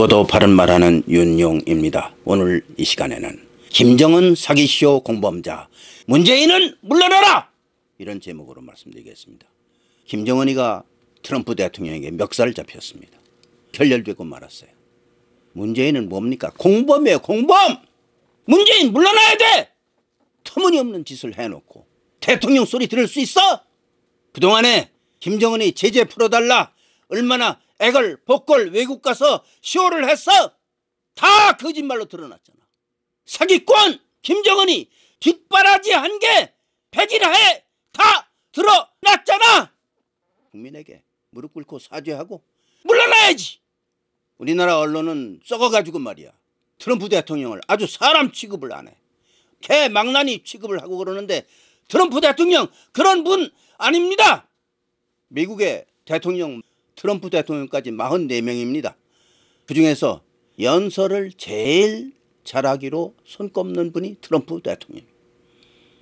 죽어도 바른 말하는 윤용입니다. 오늘 이 시간에는 김정은 사기쇼 공범자 문재인은 물러나라 이런 제목으로 말씀드리겠습니다. 김정은이가 트럼프 대통령에게 멱살 잡혔습니다. 결렬되고 말았어요. 문재인은 뭡니까? 공범이에요 공범! 문재인 물러나야 돼! 터무니없는 짓을 해놓고 대통령 소리 들을 수 있어? 그동안에 김정은이 제재 풀어달라 얼마나 애걸 복걸 외국 가서 쇼를 했어? 다 거짓말로 드러났잖아. 사기꾼 김정은이 뒷바라지 한 게 백일하에 다 드러났잖아. 국민에게 무릎 꿇고 사죄하고 물러나야지. 우리나라 언론은 썩어가지고 말이야. 트럼프 대통령을 아주 사람 취급을 안 해. 개 망나니 취급을 하고 그러는데 트럼프 대통령 그런 분 아닙니다. 미국의 대통령 트럼프 대통령까지 44명입니다. 그중에서 연설을 제일 잘하기로 손꼽는 분이 트럼프 대통령.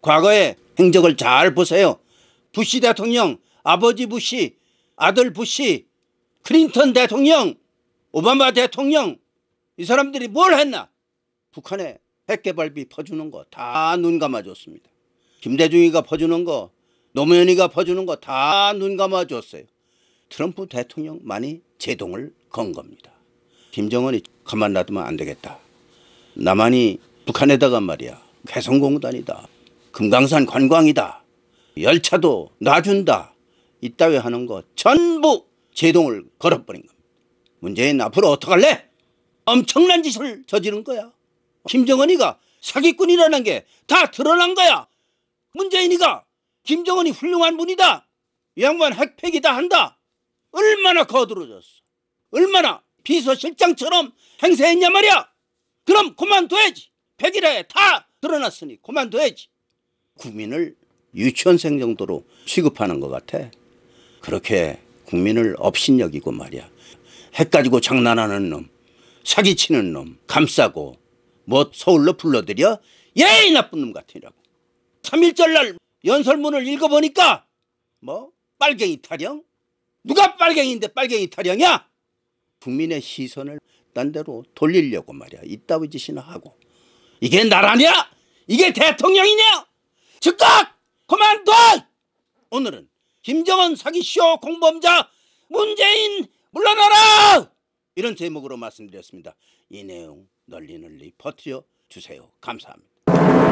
과거의 행적을 잘 보세요. 부시 대통령, 아버지 부시, 아들 부시, 클린턴 대통령, 오바마 대통령 이 사람들이 뭘 했나? 북한에 핵개발비 퍼주는 거 다 눈 감아줬습니다. 김대중이가 퍼주는 거, 노무현이가 퍼주는 거 다 눈 감아줬어요. 트럼프 대통령만이 제동을 건 겁니다. 김정은이 가만 놔두면 안 되겠다. 나만이 북한에다가 말이야. 개성공단이다. 금강산 관광이다. 열차도 놔준다. 이따위 하는 거 전부 제동을 걸어버린 겁니다. 문재인 앞으로 어떡할래? 엄청난 짓을 저지른 거야. 김정은이가 사기꾼이라는 게 다 드러난 거야. 문재인이가 김정은이 훌륭한 분이다. 이 양반 핵폐기다 한다. 얼마나 거들어졌어. 얼마나 비서실장처럼 행세했냐 말이야. 그럼 그만둬야지. 백일에 다 드러났으니 그만둬야지. 국민을 유치원생 정도로 취급하는 것 같아. 그렇게 국민을 업신여기고 말이야. 핵 가지고 장난하는 놈, 사기치는 놈, 감싸고 뭐 서울로 불러들여? 예이 나쁜 놈 같으라고. 3일절 날 연설문을 읽어보니까 뭐 빨갱이 타령? 누가 빨갱이인데 빨갱이 타령이야? 국민의 시선을 딴 데로 돌리려고 말이야. 이따위 짓이나 하고. 이게 나라냐? 이게 대통령이냐? 즉각 그만둬! 오늘은 김정은 사기쇼 공범자 문재인 물러나라! 이런 제목으로 말씀드렸습니다. 이 내용 널리 널리 퍼뜨려 주세요. 감사합니다.